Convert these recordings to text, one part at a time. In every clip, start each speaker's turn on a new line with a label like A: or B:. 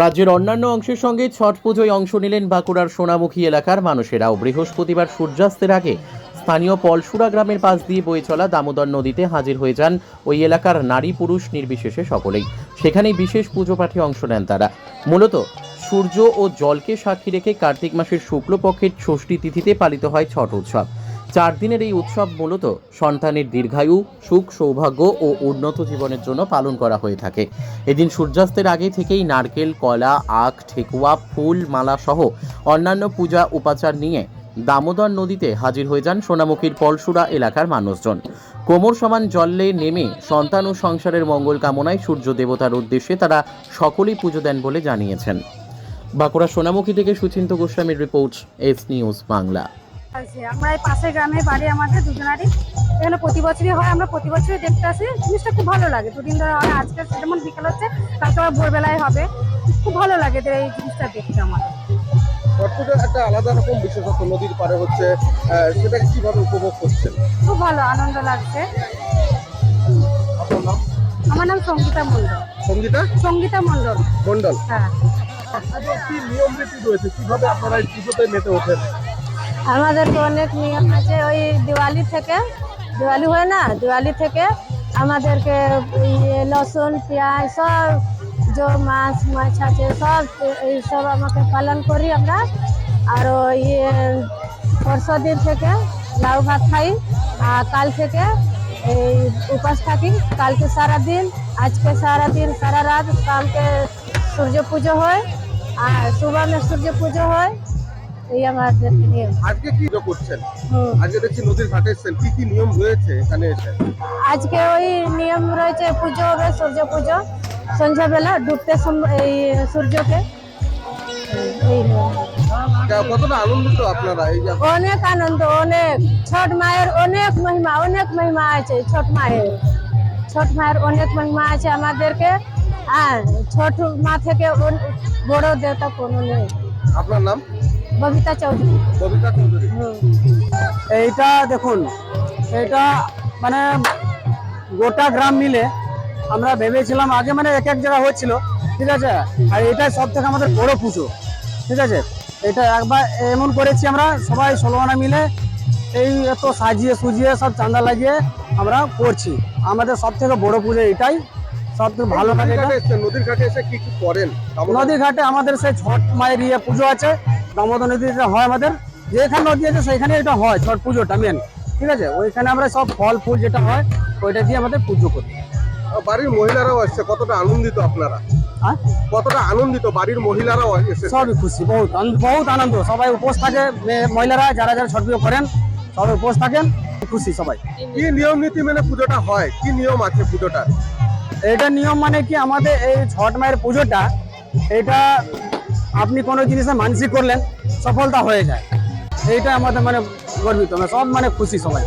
A: রাজ্যের অন্যান্য অংশের সঙ্গে ছট পুজোয় অংশ নিলেন বাঁকুড়ার সোনামুখী এলাকার মানুষেরাও। বৃহস্পতিবার সূর্যাস্তের আগে স্থানীয় পলসুরা গ্রামের পাশ দিয়ে বয়ে চলা দামোদর নদীতে হাজির হয়ে যান ওই এলাকার নারী পুরুষ নির্বিশেষে সকলেই। সেখানেই বিশেষ পুজো পাঠে অংশ নেন তারা। মূলত সূর্য ও জলকে সাক্ষী রেখে কার্তিক মাসের শুক্লপক্ষের ষষ্ঠী তিথিতে পালিত হয় ছট উৎসব। চার দিনের এই উৎসব মূলত সন্তানের দীর্ঘায়ু, সুখ, সৌভাগ্য ও উন্নত জীবনের জন্য পালন করা হয়ে থাকে। এদিন সূর্যাস্তের আগে থেকেই নারকেল, কলা, আখ, ঠেকুয়া, ফুল, মালা সহ অন্যান্য পূজা উপাচার নিয়ে দামোদর নদীতে হাজির হয়ে যান সোনামুখীর পলসুরা এলাকার মানুষজন। কোমর সমান জলে নেমে সন্তান ও সংসারের মঙ্গল কামনায় সূর্য দেবতার উদ্দেশ্যে তারা সকলেই পুজো দেন বলে জানিয়েছেন। বাঁকুড়া সোনামুখী থেকে সুচিন্ত গোস্বামীর রিপোর্ট, এস নিউজ বাংলা।
B: আমরা এই পাশের গ্রামে বাড়ি আমাদের দুজনারই। এখানে প্রতি বছরই হয় আমরা প্রতি বছরই দেখতে আসি। জিনিসটা খুব ভালো লাগে। দুদিন ধরে হয় আজকে যেমন বিকেল হচ্ছে কালকে আবার ভোরবেলায় হবে। খুব ভালো লাগে এই জিনিসটা দেখতে আমার
C: ছটপুজোর একটা আলাদা রকম বিশেষত্ব নদীর পারে হচ্ছে সেটাকে কীভাবে উপভোগ করছেন?
B: খুব ভালো আনন্দ লাগছে।
C: আপনার নাম?
B: আমার নাম সঙ্গীতা মণ্ডল।
C: সঙ্গীতা?
B: সঙ্গীতা মণ্ডল।
C: মন্ডল
B: হ্যাঁ।
C: কি নিয়ম নীতি রয়েছে? কীভাবে আপনারা এই পুজোতে মেতে ওঠেন?
B: আমাদের তো অনেক নিয়ম আছে। ওই দিওয়ালি থেকে, দিওয়ালি হয় না? দিওয়ালি থেকে আমাদেরকে ইয়ে লসুন, পেঁয়াজ সব, যে, মাছ মাছ আছে, সব এই সব আমাকে পালন করি আমরা। আর ইয়ে পরশু দিন থেকে লাউ ভাত খাই। আর কাল থেকে এই উপাস থাকি। কালকে সারা দিন আজকে সারা দিন সারা রাত কালকে সূর্য পুজো হয়। আর সুবহ সূর্য পুজো হয়। এই আমাদের নিয়ম
C: আজকে কি করছেন? আজকে দেখছি নদীর ঘাটে এসেছেন। কি কি নিয়ম রয়েছে এখানে এসে?
B: আজকে ওই নিয়ম রয়েছে পুজো হবে সূর্য পুজো। সন্ধ্যাবেলা ডুবতে এই সূর্যকে। এই নিয়ম।
C: কতটা আনন্দিত আপনারা? এই
B: অনেক আনন্দ অনেক। ছট মায়ের অনেক মহিমা অনেক মহিমা আছে ছট মায়ের। ছট মায়ের অনেক মহিমা আছে আমাদেরকে। ছট মা থেকে বড় দেবতা কোনো নেই।
C: আপনার নাম?
B: ববিতা চৌধুরী।
C: কবিতা চৌধুরী।
D: এইটা দেখুন এটা মানে গোটা গ্রাম মিলে আমরা ভেবেছিলাম আগে মানে এক এক জায়গা হচ্ছিল ঠিক আছে? আর এটাই সব থেকে আমাদের বড় পুজো ঠিক আছে? এটা একবার এমন করেছি আমরা সবাই ষোলো আনা মিলে এই এত সাজিয়ে সুজিয়ে সব চাঁদা লাগিয়ে আমরা করছি। আমাদের সব থেকে বড় পুজো এটাই সব থেকে ভালো লাগে
C: নদীর
D: এটা।
C: ঘাটে নদীর ঘাটে এসে কি কি করেন? দামোদর-
D: নদী ঘাটে আমাদের সেই ছট মায়ের ইয়ে পুজো আছে দামোদর নদীতে হয় আমাদের যেখানে নদী আছে সেখানে এটা হয় ছট পুজোটা মেন ঠিক আছে? ওইখানে আমরা সব ফল ফুল যেটা হয় ওইটা দিয়ে আমাদের পুজো করি।
C: বাড়ির মহিলারাও আসছে কতটা আনন্দিত আপনারা?
D: হ্যাঁ?
C: কতটা আনন্দিত বাড়ির মহিলারাও এসেছে?
D: সবই খুশি বহুত বহুত আনন্দ। সবাই উপোস থাকে মহিলারা যারা যারা ছট পুজো করেন সবাই উপোস থাকেন খুশি সবাই।
C: কি নিয়ম নীতি মেনে পুজোটা হয়? কি নিয়ম আছে পুজোটা
D: এটা নিয়ম মানে কি আমাদের এই ছট মায়ের পুজোটা এটা আপনি কোনো জিনিসে মানসিক করলেন সফলতা হয়ে যায়। এইটা আমাদের মানে গর্বিত আমরা সব মানে খুশি সবাই।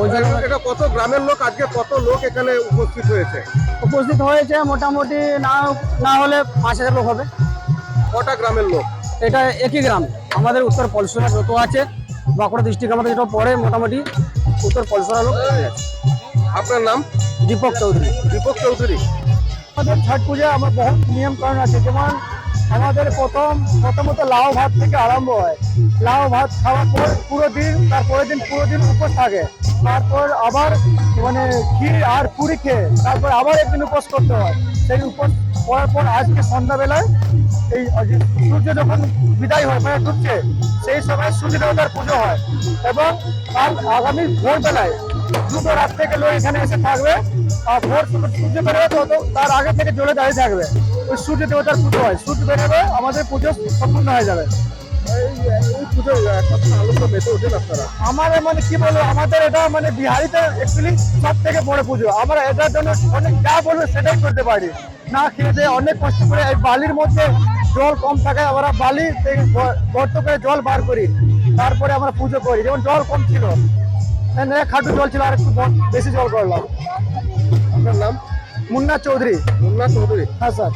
D: ওই জন্য
C: এটা কত গ্রামের লোক আজকে কত লোক এখানে উপস্থিত হয়েছে?
D: উপস্থিত হয়েছে মোটামুটি না না হলে পাঁচ হাজার লোক হবে।
C: কটা গ্রামের লোক?
D: এটা একই গ্রাম আমাদের উত্তর পলসুরা যত আছে বাঁকুড়া ডিস্ট্রিক্ট আমাদের যেটা পড়ে মোটামুটি উত্তর পলসুরা লোক
C: আপনার নাম?
D: দীপক চৌধুরী।
C: দীপক চৌধুরী।
D: আমাদের ছট পূজা আমার বহু নিয়ম কারণ আছে যেমন আমাদের প্রথম, প্রথমত লাউ ভাত থেকে আরম্ভ হয়। লাউ ভাত খাওয়ার পর পুরো দিন, তারপরের দিন পুরো দিন উপোস থাকে। তারপর আবার মানে ক্ষীর আর পুরি খেয়ে তারপর আবার একদিন উপোস করতে হয়। সেই উপোস করার পর আজকে সন্ধ্যাবেলায় এই সূর্য যখন বিদায় হয় মানে ডুবছে সেই সময় সূর্য দেবতার পুজো হয়। এবং কাল আগামী ভোরবেলায় দুটো রাত থেকে লোক এখানে এসে থাকবে। আর ভোর সূর্য- বেরোবে তো তার আগে থেকে জ্বলে দাঁড়িয়ে থাকবে। ওই সূর্য দেবতার পুজো হয়। সূর্য বেরোবে আমাদের পুজো সম্পূর্ণ হয়ে যাবে। আমাদের মানে কি বলব আমাদের এটা মানে বিহারিতে অ্যাকচুয়ালি সব থেকে বড় পুজো। আমরা এটার জন্য অনেক যা বলব সেটাই করতে পারি। না খেয়ে দিয়ে অনেক কষ্ট করে এই বালির মধ্যে জল কম থাকে আমরা বালি গর্ত করে জল বার করি। তারপরে আমরা পুজো করি। যেমন জল কম ছিল। খাটু জল ছিল আর একটু বেশি জল করলাম।
C: আপনার নাম?
D: মুন্না চৌধুরী।
C: মুন্না চৌধুরী।
D: হ্যাঁ স্যার।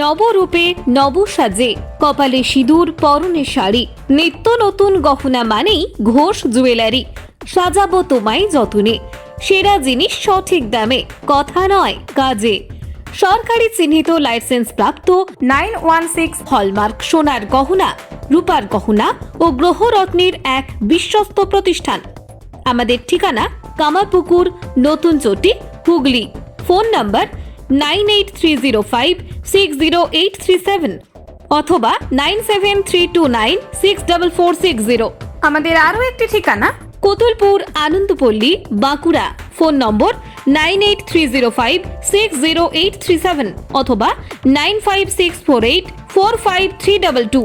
E: নবরূপে নবসাজে কপালে সিঁদুর, পরনে শাড়ি। নিত্য নতুন গহনা মানেই ঘোষ জুয়েলারি। সাজাবো তোমায় যতনে। সেরা জিনিস সঠিক দামে, কথা নয় কাজে। সরকারি চিহ্নিত লাইসেন্স প্রাপ্ত নাইন ওয়ান সিক্স হলমার্ক সোনার গহনা, রূপার গহনা ও গ্রহরত্নের এক বিশ্বস্ত প্রতিষ্ঠান। আমাদের ঠিকানা কামারপুকুর, নতুন চটি Hooghly. Phone number nine eight three zero five six zero eight three seven অথবা nine seven three two nine six double four six zero আমাদের আরও একটি ঠিকানা। Kotulpur Anandapalli Bankura. Phone number nine eight three zero five six zero eight three seven অথবা nine five six four eight four five three double two